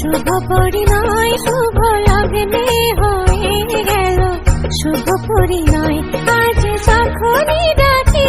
শুভ পরিণয় শুভ লগ্নে হয়ে গেল। শুভ পরিণয় আজ যখনই ডাকি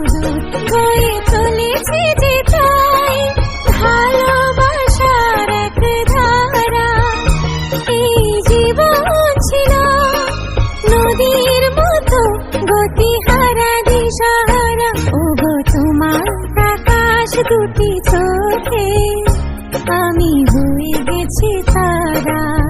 तारा